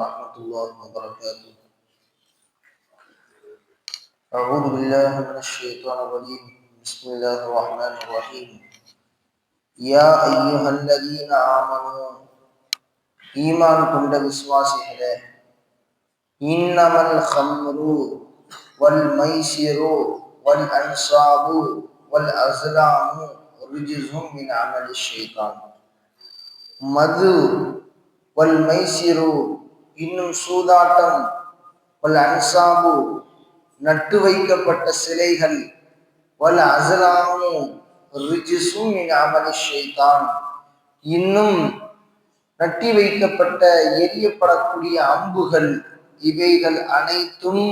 ورحمة الله وبركاته. أعوذ بالله من الشيطان الرجيم. بسم الله الرحمن الرحيم. يا أيها الذين آمنوا إيمانكم كنت بسواسه إنما الخمر والميسر والأنصاب والأزلام رجز من عمل الشيطان. مذو والميسر இன்னும் சூதாட்டம் பல அன்சாபு நட்டு வைக்கப்பட்ட சிலைகள் பல அசலாமும் ரிஜிசும் அமலி இன்னும் நட்டி வைக்கப்பட்ட எரியப்படக்கூடிய அம்புகள் இவைகள் அனைத்தும்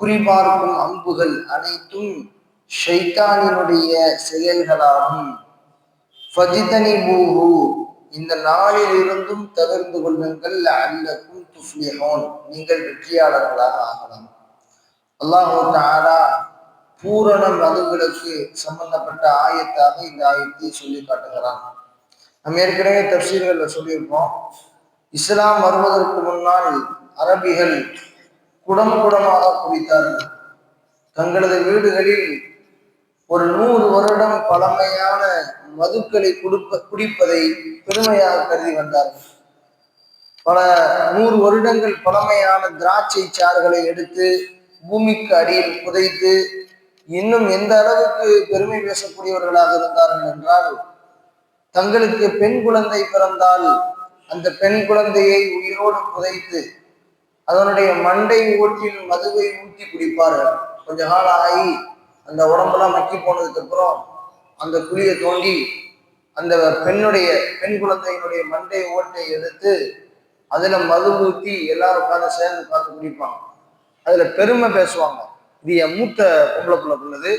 குறிபார்க்கும் அம்புகள் அனைத்தும் ஷைத்தானினுடைய செயல்களாகும். ஃபஜிதனி இந்த நாளில் இருந்தும் தவிர்ந்து கொள்ளுங்கள் அல்லக்கும் துஃப்லிஹோன். நீங்கள் வெற்றியாளர்களாக ஆகலாம். அல்லாஹூ தாலா பூரண மதுவிலக்கு சம்பந்தப்பட்ட ஆயத்தாக இந்த ஆயத்தை சொல்லி காட்டுகிறான். நம்ம ஏற்கனவே தப்சீர்கள்ல சொல்லியிருக்கோம் இஸ்லாம் வருவதற்கு முன்னால் அரபிகள் குடம் குடமாக குடித்தார்கள் தங்களது வீடுகளில் ஒரு நூறு வருடம் பழமையான மதுக்களை குடுப்ப குடிப்பதை பெருமையாக கருதி வந்தார்கள். பல நூறு வருடங்கள் பழமையான திராட்சை சாறுகளை எடுத்து பூமிக்கு அடியில் புதைத்து இன்னும் எந்த அளவுக்கு பெருமை பேசக்கூடியவர்களாக இருந்தார்கள் என்றால் தங்களுக்கு பெண் குழந்தை பிறந்தால் அந்த பெண் குழந்தையை உயிரோடு புதைத்து அதனுடைய மண்டை ஓட்டில் மதுவை ஊற்றி குடிப்பார்கள். கொஞ்ச காலம் ஆகி அந்த உடம்பெல்லாம் மக்கி போனதுக்கு அப்புறம் அந்த குழியை தோண்டி அந்த பெண்ணுடைய பெண் குழந்தையினுடைய மண்டை ஓட்டை எடுத்து அதுல மது ஊற்றி எல்லாரும் உட்காந்து சேர்ந்து உட்காந்து குடிப்பாங்க. அதுல பெருமை பேசுவாங்க. இது என் மூத்த பொம்பளை புள்ள உள்ளது.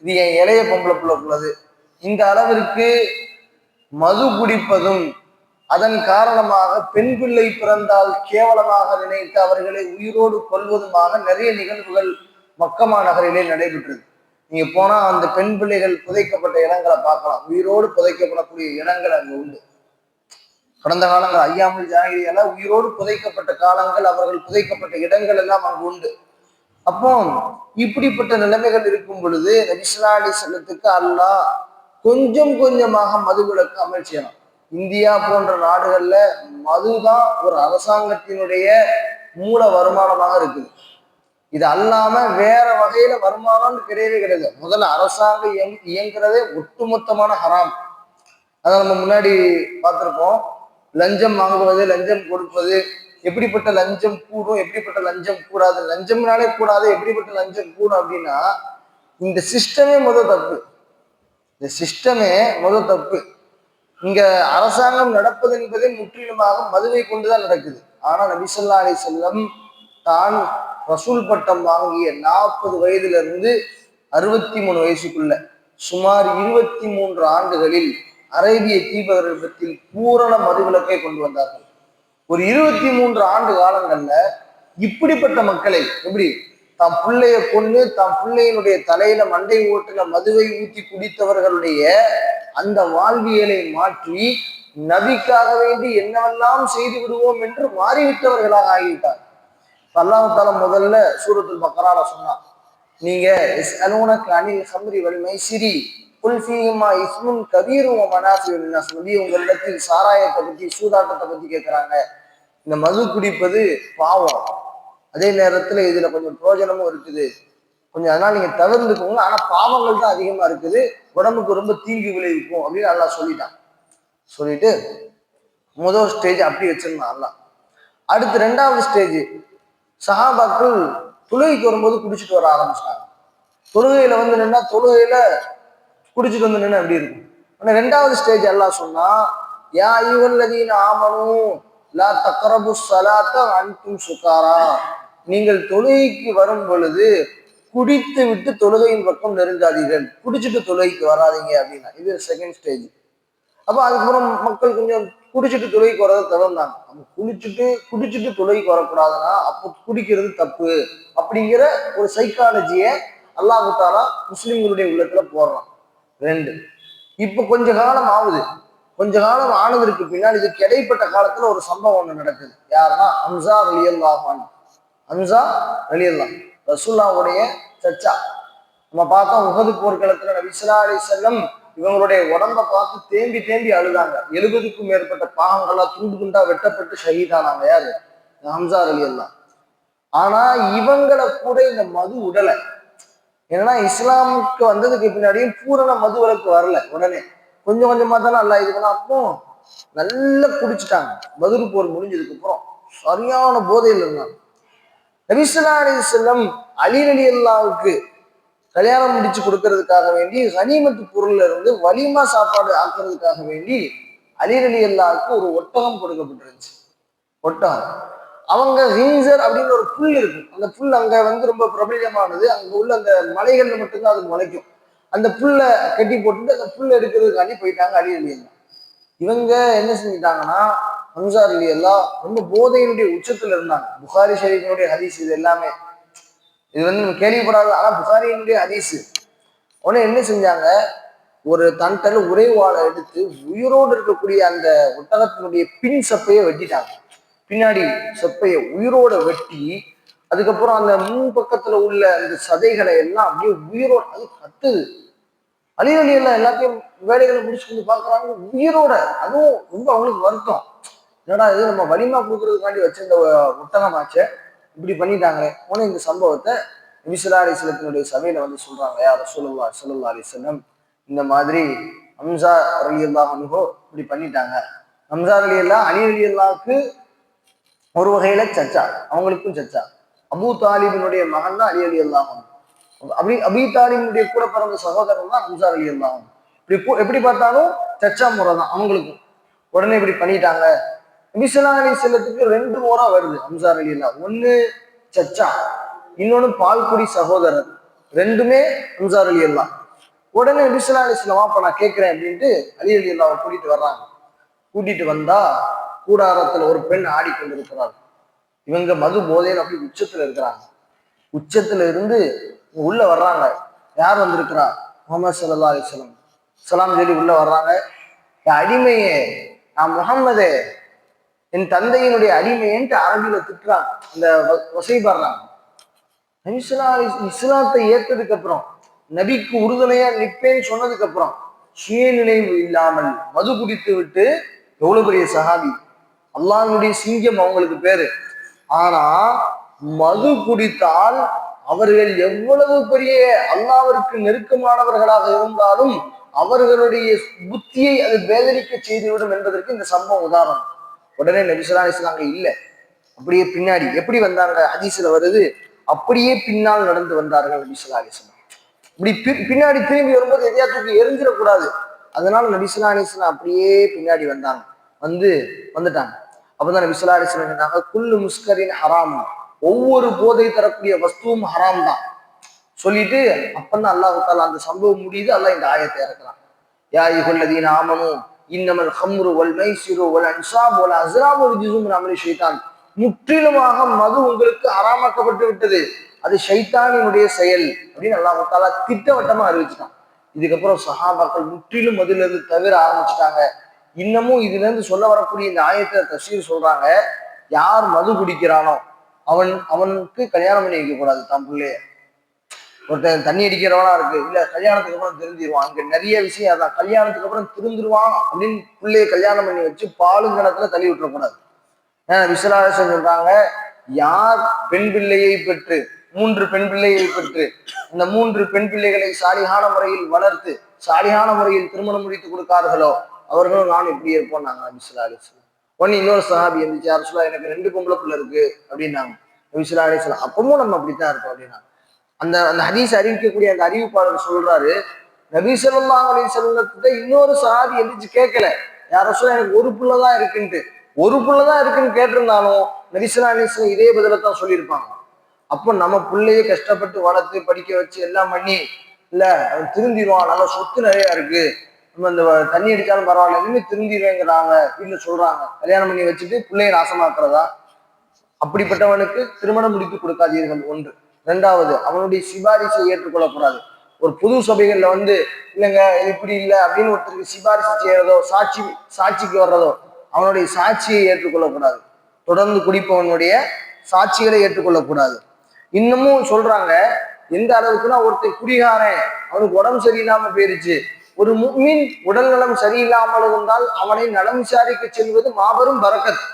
இது என் இளைய பொம்பளை புள்ள இந்த அளவிற்கு மது குடிப்பதும் அதன் காரணமாக பெண் பிள்ளை பிறந்தால் கேவலமாக நினைத்து அவர்களை உயிரோடு கொள்வதுமாக நிறைய நிகழ்வுகள் மக்கமா நகரிலே நடைபெற்றது. நீங்க போனா அந்த பெண் பிள்ளைகள் புதைக்கப்பட்ட இடங்களை பார்க்கலாம். உயிரோடு புதைக்கப்படக்கூடிய இடங்கள் அங்க உண்டு. கடந்த காலங்கள் ஐயாமல் ஜாகிரியால உயிரோடு புதைக்கப்பட்ட காலங்கள் அவர்கள் புதைக்கப்பட்ட இடங்கள் எல்லாம் அங்கு உண்டு. அப்போ இப்படிப்பட்ட நிலைமைகள் இருக்கும் பொழுது நபிசுல்லா அலி செல்லத்துக்கு அல்லாஹ் கொஞ்சம் கொஞ்சமாக மதுவிலக்கு அமல் செய்யலாம் இந்தியா போன்ற நாடுகள்ல மதுதான் ஒரு அரசாங்கத்தினுடைய மூல வருமானமாக இருக்குது. இது அல்லாம வேற வகையில வருமானம் கிடையவே கிடையாது. முதல்ல அரசாங்கம் இயங் இயங்குறதே ஒட்டுமொத்தமான ஹராம். அதை நம்ம முன்னாடி பார்த்துருப்போம். லஞ்சம் வாங்குவது லஞ்சம் கொடுப்பது எப்படிப்பட்ட லஞ்சம் கூடும் எப்படிப்பட்ட லஞ்சம் கூடாது லஞ்சம்னாலே கூடாது எப்படிப்பட்ட லஞ்சம் கூடும் அப்படின்னா இந்த சிஸ்டமே முதல் தப்பு. இந்த சிஸ்டமே முதல் தப்பு. இங்க அரசாங்கம் நடப்பது என்பதே முற்றிலுமாக மதுவை கொண்டுதான் நடக்குது. ஆனா நபிசல்லா அலி செல்லம் தான் ரசூல் பட்டம் வாங்கிய நாற்பது வயதிலிருந்து அறுபத்தி மூணு வயசுக்குள்ள சுமார் இருபத்தி மூன்று ஆண்டுகளில் அரேபிய தீபகற்பத்தில் பூரண மதுவிலக்கை கொண்டு வந்தார்கள். ஒரு இருபத்தி மூன்று ஆண்டு காலங்கள்ல இப்படிப்பட்ட மக்களை எப்படி தம் பிள்ளைய கொண்டு தம் பிள்ளையினுடைய தலையில மண்டை ஓட்டுல மதுவை ஊற்றி குடித்தவர்களுடைய அந்த வாழ்வியலை மாற்றி நபிக்காக வேண்டி என்னவெல்லாம் செய்து விடுவோம் என்று மாறிவிட்டவர்களாக ஆகிவிட்டார் அல்லாஹால முதல்ல சூரத்துல் பக்கரால சொன்னான். நீங்க அனுனக்கு அனில் சம்ரி வலிமை சிரி குல்ஃபீமா இஸ்முன் கபீரும் மனாசி சொல்லி உங்களிடத்தில் சாராயத்தை பத்தி சூதாட்டத்தை பத்தி கேட்கிறாங்க இந்த மது குடிப்பது பாவம். அதே நேரத்துல இதுல கொஞ்சம் பிரயோஜனமும் இருக்குது. கொஞ்சம் அதனால நீங்க தவிர்த்துக்கோங்க. ஆனா பாவங்கள் தான் அதிகமா இருக்குது. உடம்புக்கு ரொம்ப தீங்கு விளைவிக்கும் அப்படின்னு நல்லா சொல்லிட்டான். சொல்லிட்டு முதல் ஸ்டேஜ் அப்படி வச்சிருந்தான் அல்லா அடுத்து ரெண்டாவது ஸ்டேஜ் சஹாபாக்கள் தொழுகைக்கு வரும்போது குடிச்சிட்டு வர ஆரம்பிச்சிட்டாங்க. தொழுகையில வந்து நின்னா தொழுகையில குடிச்சிட்டு வந்து நின்று எப்படி இருக்கும்? ஆனா ரெண்டாவது ஸ்டேஜ் எல்லாம் சொன்னா யா ஐவல்லதீன் ஆமனும் லா தக்கரபு சலாத்த அன்கும் சுகாரா. நீங்கள் தொழுகைக்கு வரும் பொழுது குடித்து விட்டு தொழுகையின் பக்கம் நெருங்காதீர்கள். குடிச்சிட்டு தொழுகைக்கு வராதீங்க அப்படின்னா இது செகண்ட் ஸ்டேஜ் அப்போ அதுக்கப்புறம் மக்கள் கொஞ்சம் குடிச்சிட்டு தொழுகைக்கு வரதை திறந்தாங்க நம்ம குடிச்சிட்டு குடிச்சிட்டு தொழுகைக்கு வரக்கூடாதுன்னா அப்போ குடிக்கிறது தப்பு அப்படிங்கிற ஒரு சைக்காலஜியை அல்லாஹு தாலா முஸ்லிம்களுடைய உள்ளத்துல போடுறான். ரெண்டு. இப்போ கொஞ்ச காலம் ஆகுது. கொஞ்ச காலம் ஆனதற்கு பின்னாடி இதுக்கு இடைப்பட்ட காலத்துல ஒரு சம்பவம் ஒண்ணு நடக்குது. யாருன்னா ஹம்சா ரலியல்லாஹான் அம்சா ரலியல்லா ரசூல்லாவுடைய சச்சா நம்ம பார்த்தோம் உகது போர்க்களத்துல நபிசுல்லா அலி செல்லம் இவங்களுடைய உடம்ப பார்த்து தேம்பி தேம்பி அழுதாங்க. எழுபதுக்கும் மேற்பட்ட பாகங்களா துண்டு துண்டா வெட்டப்பட்டு ஷஹீதானாங்க யாரு? ஹம்சா எல்லாம் ஆனா இவங்களை கூட இந்த மது உடலை. ஏன்னா இஸ்லாமுக்கு வந்ததுக்கு பின்னாடியும் பூரண மது விலக்கு வரல. உடனே கொஞ்சம் கொஞ்சமா தானே அல்ல இது பண்ண. அப்போ நல்லா குடிச்சிட்டாங்க. மதுரை போர் முடிஞ்சதுக்கு அப்புறம் சரியான போதையில் இருந்தாங்க. நபிசுல்லா அலி செல்லம் அலி அலி அல்லாவுக்கு கல்யாணம் முடிச்சு கொடுக்கறதுக்காக வேண்டி கனிமத்து பொருள்ல இருந்து வலிமா சாப்பாடு ஆக்குறதுக்காக வேண்டி அலிரலி எல்லாருக்கும் அல்லாவுக்கு ஒரு ஒட்டகம் கொடுக்கப்பட்டிருந்துச்சு. ஒட்டகம். அவங்க ஹிங்சர் அப்படின்னு ஒரு புல் இருக்கும். அந்த புல் அங்க வந்து ரொம்ப பிரபலியமானது அங்க உள்ள அந்த மலைகள்ல மட்டும்தான் அது முளைக்கும். அந்த புல்லை கட்டி போட்டுட்டு அந்த புல் எடுக்கிறதுக்காண்டி போயிட்டாங்க அலி அலி அல்லா இவங்க என்ன செஞ்சிட்டாங்கன்னா ஹம்சார் அலி எல்லாம் ரொம்ப போதையினுடைய உச்சத்துல இருந்தாங்க. புகாரி ஷரீஃபினுடைய ஹதீஸ் இது எல்லாமே. இது வந்து நம்ம கேள்விப்படாத ஆனா புகாரியினுடைய ஹதீஸ். உடனே என்ன செஞ்சாங்க? ஒரு தன் உறைவாளை எடுத்து உயிரோடு இருக்கக்கூடிய அந்த ஒட்டகத்தினுடைய பின் சப்பையை வெட்டிட்டாங்க. பின்னாடி செப்பையை உயிரோட வெட்டி அதுக்கப்புறம் அந்த முன் பக்கத்துல உள்ள அந்த சதைகளை எல்லாம் அப்படியே உயிரோட அது கத்துது. அலி எல்லாம் எல்லாத்தையும் வேலைகளை முடிச்சு கொண்டு பாக்குறாங்க உயிரோட அதுவும் ரொம்ப அவங்களுக்கு வருத்தம். என்னடா இது நம்ம வலிமா கொடுக்கறதுக்காண்டி வச்சிருந்த ஒட்டகமாச்சே. இப்படி பண்ணிட்டாங்களே. உடனே இந்த சம்பவத்தை விசிலா அலிஸ்லத்தினுடைய சபையில வந்து சொல்றாங்க யார் சொல்லுவா சொல்லுல்லா அலிஸ்லம் இந்த மாதிரி ஹம்சா அலி அல்லாஹ் அனுகோ இப்படி பண்ணிட்டாங்க. ஹம்சா அலி அல்லா அலி அலி அல்லாவுக்கு ஒரு வகையில சச்சா அவங்களுக்கும் சச்சா அபு தாலிபினுடைய மகன் தான் அலி அலி அல்லாஹும் அபி அபி தாலிபினுடைய கூட பிறந்த சகோதரன் தான் ஹம்சா அலி அல்லாஹும் இப்படி எப்படி பார்த்தாலும் சச்சா முறை தான் அவங்களுக்கும். உடனே இப்படி பண்ணிட்டாங்க. நபிசல்லா அலி செல்லத்துக்கு ரெண்டு முறை வருது ஹம்சார் அலி அல்லா ஒண்ணு சச்சா இன்னொன்னு பால்குடி சகோதரர். ரெண்டுமே ஹம்சார் அலி அல்லா உடனே நபிசல்லா அலி செல்லம் வாப்ப நான் கேட்கிறேன் அப்படின்ட்டு அலி அலி அல்லாவை கூட்டிட்டு வர்றாங்க. கூட்டிட்டு வந்தா கூடாரத்துல ஒரு பெண் ஆடிக்கொண்டிருக்கிறார் இவங்க மது போதையில் அப்படி உச்சத்துல இருக்கிறாங்க. உச்சத்துல இருந்து உள்ள வர்றாங்க. யார் வந்திருக்கிறா? முகமது சல்லா அலிஸ்லம் சலாம் சொல்லி உள்ள வர்றாங்க. என் அடிமையே நான் முகம்மதே என் தந்தையினுடைய அடிமையன்ட்டு அரபியில திட்டுறான். அந்த வ- வசைப்படுறாங்க அலி இஸ்லாத்தை ஏற்றதுக்கு அப்புறம் நபிக்கு உறுதுணையா நிற்பேன்னு சொன்னதுக்கு அப்புறம் சுயநினைவு இல்லாமல் மது குடித்து விட்டு எவ்வளவு பெரிய சஹாபி? அல்லாஹனுடைய சிங்கம் அவங்களுக்கு பேரு. ஆனா மது குடித்தால் அவர்கள் எவ்வளவு பெரிய அல்லாவிற்கு நெருக்கமானவர்களாக இருந்தாலும் அவர்களுடைய புத்தியை அது வேதனிக்க செய்துவிடும் என்பதற்கு இந்த சம்பவம் உதாரணம். உடனே நபிசுல்லா அலிஸ்லாங்க இல்ல. அப்படியே பின்னாடி எப்படி வந்தாங்க ஹதீஸ்ல வருது அப்படியே பின்னால் நடந்து வந்தார்கள் நபிசுல்லா அலிஸ்லாம் இப்படி பி- பின்னாடி திரும்பி வரும்போது எதையா தூக்கி எரிஞ்சிடக்கூடாது அதனால நபிசுல்லா அலிஸ்லாம் அப்படியே பின்னாடி வந்தாங்க. வந்து வந்துட்டாங்க. அப்பதான் நபிசுல்லா அலிஸ்லாம் சொன்னாங்க குல்லு முஸ்கரின் ஹராம். ஒவ்வொரு போதை தரக்கூடிய வஸ்துவும் ஹராம் தான். சொல்லிட்டு அப்பந்தான் அல்லாஹ் தாலா அந்த சம்பவம் முடியுது. அல்லாஹ் இந்த ஆயத்தை இறக்குறான். யா யுகல்லதீன ஆமனும் இன்னமல் ஹம்ரு வல் மைசிரு வல் அன்சாப் வல் அஸ்ராம் ஒரு ஜிசும் அமலி ஷைத்தான். முற்றிலுமாக மது உங்களுக்கு அறாமாக்கப்பட்டு விட்டது அது ஷைத்தானினுடைய செயல் அப்படின்னு அல்லாஹ் தாலா திட்டவட்டமா அறிவிச்சிட்டான். இதுக்கப்புறம் சஹாபாக்கள் முற்றிலும் மதுல இருந்து தவிர ஆரம்பிச்சிட்டாங்க. இன்னமும் இதுல இருந்து சொல்ல வரக்கூடிய இந்த ஆயத்தை தசீர் சொல்றாங்க யார் மது குடிக்கிறானோ அவன் அவனுக்கு கல்யாணம் பண்ணி வைக்க கூடாது தன் ஒருத்தன் தண்ணி அடிக்கிறவனா இருக்கு. இல்ல கல்யாணத்துக்கு அப்புறம் திருந்திடுவான் அங்க நிறைய விஷயம் அதான். கல்யாணத்துக்கு அப்புறம் திருந்துருவான் அப்படின்னு பிள்ளைய கல்யாணம் பண்ணி வச்சு பாலும் கணத்துல தள்ளி விட்டுறக்கூடாது. ஏன்னா விஸ்வநாதன் சொல்றாங்க யார் பெண் பிள்ளையை பெற்று மூன்று பெண் பிள்ளையை பெற்று இந்த மூன்று பெண் பிள்ளைகளை சாலிகான முறையில் வளர்த்து சாலிகான முறையில் திருமணம் முடித்து கொடுத்தார்களோ அவர்களும் நான் இப்படி இருப்போம் நாங்க விஸ்வலா அலிஸ்லாம் ஒன்னு இன்னொரு சஹாபி இருந்துச்சு அரசுலா எனக்கு ரெண்டு பொம்பளை பிள்ளை இருக்கு அப்படின்னாங்க. விஸ்வலா அப்பவும் நம்ம அப்படித்தான் இருப்போம் அப்படின்னா. அந்த அந்த ஹதீஸ் அறிவிக்கக்கூடிய அந்த அறிவிப்பாளர் சொல்றாரு நபி ஸல்லல்லாஹு அலைஹி இன்னொரு சாதி எந்திரிச்சு கேட்கல. யார சொல்ல எனக்கு ஒரு புள்ள தான் இருக்குன்ட்டு. ஒரு புள்ள தான் இருக்குன்னு கேட்டிருந்தாலும் நபி ஸல்லல்லாஹு இதே பதில தான் சொல்லியிருப்பாங்க. அப்போ நம்ம பிள்ளைய கஷ்டப்பட்டு வளர்த்து படிக்க வச்சு எல்லாம் பண்ணி இல்ல அவன் திருந்திடுவான். நல்லா சொத்து நிறையா இருக்கு. நம்ம இந்த தண்ணி அடிச்சாலும் பரவாயில்ல. எதுவுமே திருந்திடுவேங்கிறாங்க. வீட்டுல சொல்றாங்க. கல்யாணம் பண்ணி வச்சுட்டு பிள்ளைய நாசமாக்குறதா? அப்படிப்பட்டவனுக்கு திருமணம் முடித்து கொடுக்காதீர்கள். ஒன்று. ரெண்டாவது அவனுடைய சிபாரிசை ஏற்றுக்கொள்ளக்கூடாது. ஒரு புது சபைகளில் வந்து இல்லைங்க இப்படி இல்லை அப்படின்னு ஒருத்தருக்கு சிபாரிசு செய்யறதோ சாட்சி சாட்சிக்கு வர்றதோ அவனுடைய சாட்சியை ஏற்றுக்கொள்ளக்கூடாது. தொடர்ந்து குடிப்பவனுடைய சாட்சிகளை ஏற்றுக்கொள்ளக்கூடாது. இன்னமும் சொல்றாங்க எந்த அளவுக்குன்னா ஒருத்தர் குடிகாரன் அவனுக்கு உடம்பு சரியில்லாம போயிருச்சு. ஒரு மீன் உடல் நலம் சரியில்லாமல் இருந்தால் அவனை நலம் விசாரிக்க செல்வது மாபெரும் பறக்கத்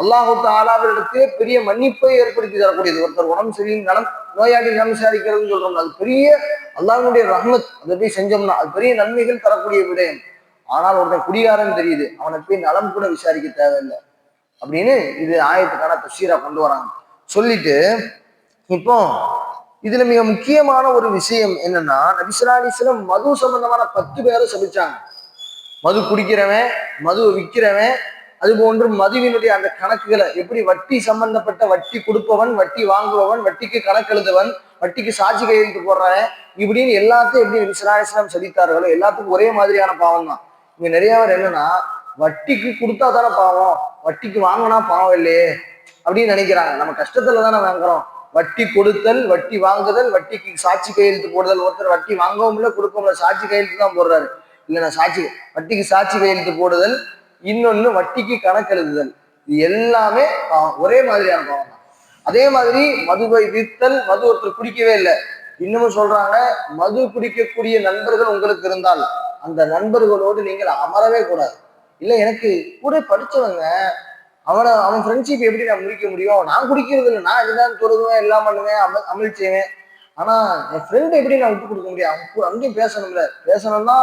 அல்லாஹு தாலாவிடத்தே பெரிய மன்னிப்பை ஏற்படுத்தி தரக்கூடியது. ஒருத்தர் உடம்பு சரி நலம் நோயாளி நலம் விசாரிக்கிறதுன்னு சொல்றோம் அது பெரிய அல்லாஹனுடைய ரஹ்மத். அதை போய் செஞ்சோம்னா அது பெரிய நன்மைகள் தரக்கூடிய விடயம். ஆனால் ஒருத்தன் குடிகாரன் தெரியுது அவனை போய் நலம் கூட விசாரிக்க தேவையில்லை அப்படின்னு இது ஆயத்துக்கான தஷீரா கொண்டு வராங்க. சொல்லிட்டு இப்போ இதுல மிக முக்கியமான ஒரு விஷயம் என்னன்னா நபிசுல்லா மது சம்பந்தமான பத்து பேரை சபிச்சாங்க. மது குடிக்கிறவன் மது விற்கிறவன் அது போன்று மதுவினுடைய அந்த கணக்குகளை எப்படி வட்டி சம்பந்தப்பட்ட வட்டி கொடுப்பவன் வட்டி வாங்குபவன் வட்டிக்கு கணக்கு எழுதுவன் வட்டிக்கு சாட்சி கையெழுத்து போடுறேன் இப்படின்னு எல்லாத்தையும் எப்படி நபிசுல்லா சதித்தார்களோ எல்லாத்துக்கும் ஒரே மாதிரியான பாவம் தான். இங்க நிறைய பேர் என்னன்னா வட்டிக்கு கொடுத்தா தானே பாவம் வட்டிக்கு வாங்கினா பாவம் இல்லையே அப்படின்னு நினைக்கிறாங்க. நம்ம கஷ்டத்துல தானே வாங்குறோம். வட்டி கொடுத்தல் வட்டி வாங்குதல் வட்டிக்கு சாட்சி கையெழுத்து போடுதல் ஒருத்தர் வட்டி வாங்கவும் இல்லை கொடுக்கவும் இல்லை சாட்சி கையெழுத்து தான் போடுறாரு. இல்லைன்னா சாட்சி வட்டிக்கு சாட்சி கையெழுத்து போடுதல் இன்னொன்னு வட்டிக்கு கணக்கெழுதுதல். இது எல்லாமே ஒரே மாதிரியான பாவம் தான். அதே மாதிரி மதுவை வித்தல் மது ஒருத்தர் குடிக்கவே இல்லை. இன்னமும் சொல்றாங்க மது குடிக்கக்கூடிய நண்பர்கள் உங்களுக்கு இருந்தால் அந்த நண்பர்களோடு நீங்கள் அமரவே கூடாது. இல்லை எனக்கு கூட படிச்சவங்க அவனை அவன் ஃப்ரெண்ட்ஷிப் எப்படி நான் முடிக்க முடியும்? நான் குடிக்கிறது இல்லை. நான் இதுதான் தொடுவேன் எல்லாம் பண்ணுவேன் அமல் அமல் செய்வேன். ஆனா என் ஃப்ரெண்டை எப்படி நான் விட்டு கொடுக்க முடியும்? அவன் அங்கேயும் பேசணும்ல. பேசணும்னா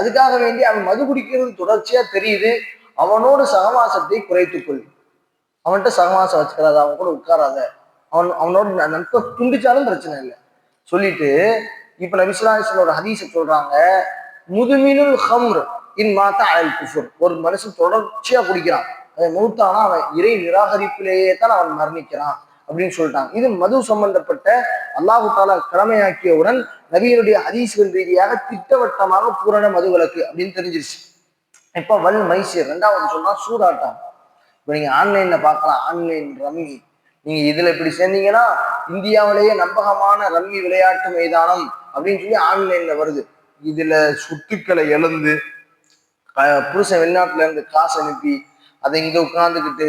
அதுக்காக வேண்டி அவன் மது குடிக்கிறது தொடர்ச்சியா தெரியுது. அவனோடு சகவாசத்தை குறைத்துக்கொள் அவன்கிட்ட சகவாசம் வச்சுக்கிறாத அவன் கூட உட்காராத. அவன் அவனோட ந- நட்பை துண்டிச்சாலும் பிரச்சனை இல்லை. சொல்லிட்டு இப்ப நம்ம ஒரு ஹதீஸை சொல்றாங்க. முதுமினுல் ஹம்ர் இன் மாத்தா அயல் குஃபுர். ஒரு மனுஷன் தொடர்ச்சியா குடிக்கிறான். அதை மூத்தானா அவன் இறை நிராகரிப்பிலேயே தான் அவன் மரணிக்கிறான் அப்படின்னு சொல்லிட்டாங்க. இது மது சம்பந்தப்பட்ட அல்லாஹு தாலா கடமையாக்கியவுடன் நபியினுடைய ஹதீஸ்கள் ரீதியாக திட்டவட்டமாக பூரண மது விளக்கு அப்படின்னு தெரிஞ்சிருச்சு. இப்போ வல் மைசூர் ரெண்டாவது சொன்னால் சூதாட்டம் இப்போ நீங்கள் ஆன்லைனில் பார்க்கலாம் ஆன்லைன் ரம்மி. நீங்கள் இதில் இப்படி சேர்ந்தீங்கன்னா இந்தியாவிலேயே நம்பகமான ரம்மி விளையாட்டு மைதானம் அப்படின்னு சொல்லி ஆன்லைனில் வருது. இதில் சொத்துக்களை இழந்து புருஷன் வெளிநாட்டுல இருந்து காசு அனுப்பி அதை இங்கே உட்காந்துக்கிட்டு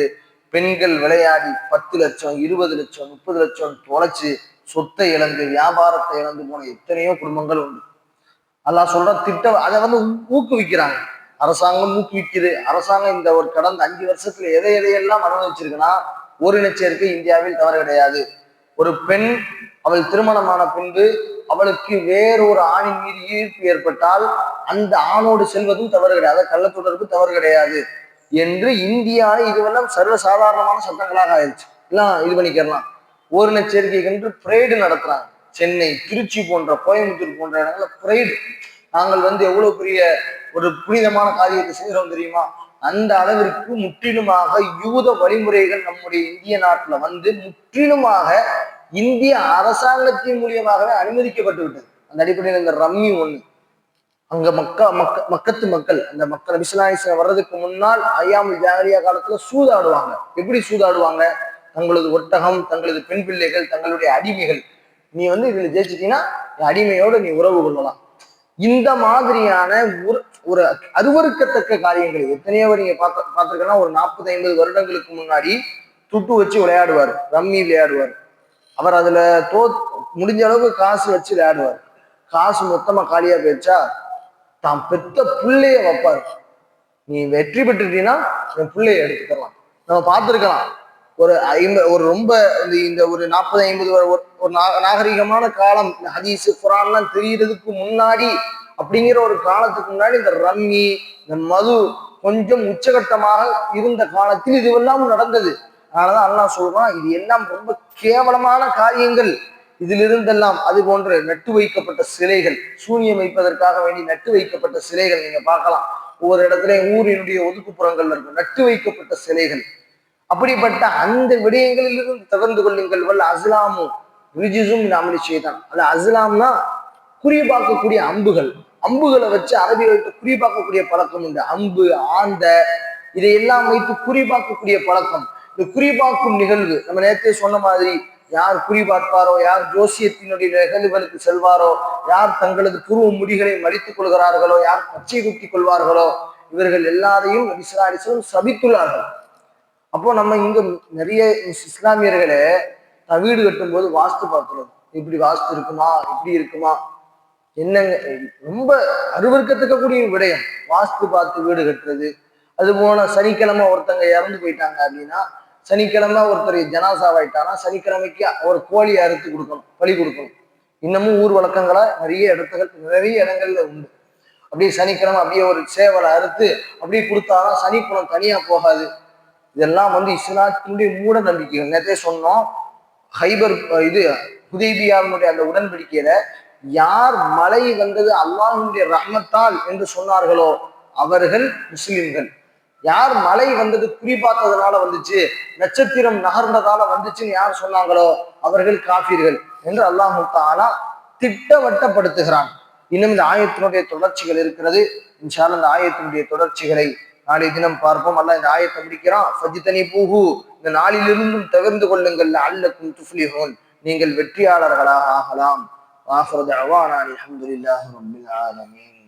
பெண்கள் விளையாடி பத்து லட்சம் இருபது லட்சம் முப்பது லட்சம் தொலைச்சு சொத்தை இழந்து வியாபாரத்தை இழந்து போன எத்தனையோ குடும்பங்கள் உண்டு. அல்லா சொல்ற திட்டம் அதை வந்து ஊக்குவிக்கிறாங்க. அரசாங்கம் ஊக்குவிக்குது. அரசாங்கம் இந்த ஒரு கடந்த அஞ்சு வருஷத்துல எதை எதையெல்லாம் அனுபவிச்சிருக்குன்னா இனச்சேர்க்கை இந்தியாவில் தவறு கிடையாது. ஒரு பெண் அவள் திருமணமான பின்பு அவளுக்கு வேறொரு ஆணின் மீது ஈர்ப்பு ஏற்பட்டால் அந்த ஆணோடு செல்வதும் தவறு கிடையாது. கள்ள தொடர்பு தவறு கிடையாது என்று இந்தியாவில் இதுவெல்லாம் சர்வசாதாரணமான சட்டங்களாக ஆயிடுச்சு. எல்லாம் இது பண்ணிக்கிறலாம் ஓரினச்சேர்க்கைக்கென்று பிரேடு நடத்துறாங்க. சென்னை திருச்சி போன்ற கோயம்புத்தூர் போன்ற இடங்கள்ல பிரேடு நாங்கள் வந்து எவ்வளவு பெரிய ஒரு புனிதமான காரியத்தை செய்கிறோம் தெரியுமா? அந்த அளவிற்கு முற்றிலுமாக யூத வழிமுறைகள் நம்முடைய இந்திய நாட்டுல வந்து முற்றிலுமாக இந்திய அரசாங்கத்தின் மூலியமாகவே அனுமதிக்கப்பட்டு விட்டது. அந்த அடிப்படையில் இந்த ரம்மி ஒண்ணு. அங்க மக்கா மக்க மக்கத்து மக்கள் அந்த மக்கள் விஸ்வநாயசன் வர்றதுக்கு முன்னால் ஐயாமல் ஜாகரியா காலத்துல சூதாடுவாங்க. எப்படி சூதாடுவாங்க? தங்களது ஒட்டகம் தங்களது பெண் பிள்ளைகள் தங்களுடைய அடிமைகள். நீ வந்து இதுல ஜெயிச்சிட்டீங்கன்னா அடிமையோட நீ உறவு கொள்ளலாம். இந்த மாதிரியான ஒரு ஒரு அருவருக்கத்தக்க காரியங்கள். எத்தனையோ நீங்க பார்த்த பார்த்திருக்கீங்கன்னா ஒரு நாற்பது ஐம்பது வருடங்களுக்கு முன்னாடி துட்டு வச்சு விளையாடுவார். ரம்மி விளையாடுவார். அவர் அதுல தோ முடிஞ்ச அளவுக்கு காசு வச்சு விளையாடுவார். காசு மொத்தமா காலியா போயிடுச்சா? தான் பெத்த பிள்ளைய வைப்பாரு. நீ வெற்றி பெற்றுட்டீங்கன்னா என் பிள்ளைய எடுத்துக்கலாம் நம்ம பார்த்துருக்கலாம். ஒரு ஐம்ப ஒரு ரொம்ப இந்த இந்த ஒரு நாற்பது ஐம்பது ஒரு ஒரு நாகரிகமான காலம் ஹதீஸ் குரான்லாம் தெரியறதுக்கு முன்னாடி அப்படிங்கிற ஒரு காலத்துக்கு முன்னாடி இந்த ரம்மி இந்த மது கொஞ்சம் உச்சகட்டமாக இருந்த காலத்தில் இதுவெல்லாம் நடந்தது. அதனாலதான் அல்லாஹ் சொல்றான் இது எல்லாம் ரொம்ப கேவலமான காரியங்கள். இதிலிருந்தெல்லாம் அது போன்ற நட்டு வைக்கப்பட்ட சிலைகள் சூனியம் வைப்பதற்காக வேண்டி நட்டு வைக்கப்பட்ட சிலைகள் நீங்க பார்க்கலாம். ஒவ்வொரு இடத்துலயும் ஊரினுடைய ஒதுக்குப்புறங்கள்ல இருக்கும். நட்டு வைக்கப்பட்ட சிலைகள். அப்படிப்பட்ட அந்த விடயங்களிலிருந்து தகர்ந்து கொள்ளுங்கள். வல்ல அஸ்லாமும் ரிஜிசும் அமளி செய்தான் அது அஸ்லாம்னா குறிபார்க்கக்கூடிய அம்புகள். அம்புகளை வச்சு அரபிகள்கிட்ட வைத்து குறிபார்க்கக்கூடிய பழக்கம் உண்டு. அம்பு ஆந்த இதையெல்லாம் வைத்து குறிபார்க்கக்கூடிய பழக்கம். இந்த குறிபார்க்கும் நிகழ்வு நம்ம நேரத்தை சொன்ன மாதிரி யார் குறிபார்ப்பாரோ யார் ஜோசியத்தினுடைய நிகழ்வுகளுக்கு செல்வாரோ யார் தங்களது புருவ முடிகளை மடித்துக் கொள்கிறார்களோ யார் பச்சை குத்தி கொள்வார்களோ இவர்கள் எல்லாரையும் நபிசுல்லாசலம் சபித்துள்ளார்கள். அப்போ நம்ம இங்க நிறைய இஸ்லாமியர்களே த- வீடு கட்டும் போது வாஸ்து பார்க்கிறோம் இப்படி வாஸ்து இருக்குமா? இப்படி இருக்குமா? என்னங்க? ரொம்ப அருவருக்கத்தக்கக்கூடிய விடயம். வாஸ்து பார்த்து வீடு கட்டுறது. அது போன சனிக்கிழமை ஒருத்தங்க இறந்து போயிட்டாங்க அப்படின்னா சனிக்கிழமை ஒருத்தர் ஜனாசாவாயிட்டானா சனிக்கிழமைக்கு ஒரு கோழி அறுத்து கொடுக்கணும் பலி கொடுக்கணும். இன்னமும் ஊர் வழக்கங்களா நிறைய இடத்துகள் நிறைய இடங்கள்ல உண்டு. அப்படியே சனிக்கிழமை அப்படியே ஒரு சேவலை அறுத்து அப்படியே கொடுத்தாலும் சனிப்புறம் தனியா போகாது. இதெல்லாம் வந்து இஸ்லாத்தினுடைய மூட நம்பிக்கைகள் நேரத்தை சொன்னோம் ஹைபர் இது ஹுதைபியாவினுடைய அந்த உடன்படிக்கையில யார் மலை வந்தது அல்லாஹினுடைய ரஹ்மத்தால் என்று சொன்னார்களோ அவர்கள் முஸ்லிம்கள். யார் மலை வந்தது குறிபார்த்ததுனால வந்துச்சு நட்சத்திரம் நகர்ந்ததால வந்துச்சுன்னு யார் சொன்னாங்களோ அவர்கள் காபீர்கள் என்று அல்லாஹு தாலா திட்டவட்டப்படுத்துகிறான். இன்னும் இந்த ஆயத்தினுடைய தொடர்ச்சிகள் இருக்கிறது. இன்ஷால்ல இந்த ஆயத்தினுடைய தொடர்ச்சிகளை நாளைய தினம் பார்ப்போம். அல்ல இந்த ஆயத்தை முடிக்கிறான். ஃபஜிதனி பூஹு இந்த நாளிலிருந்தும் தவிர்ந்து கொள்ளுங்கள். அல்லக்கும் துஃப்லிஹூன். நீங்கள் வெற்றியாளர்களாக ஆகலாம். வாஹ்ரத் அவானா அல்ஹம்துலில்லாஹி ரப்பில் ஆலமீன்.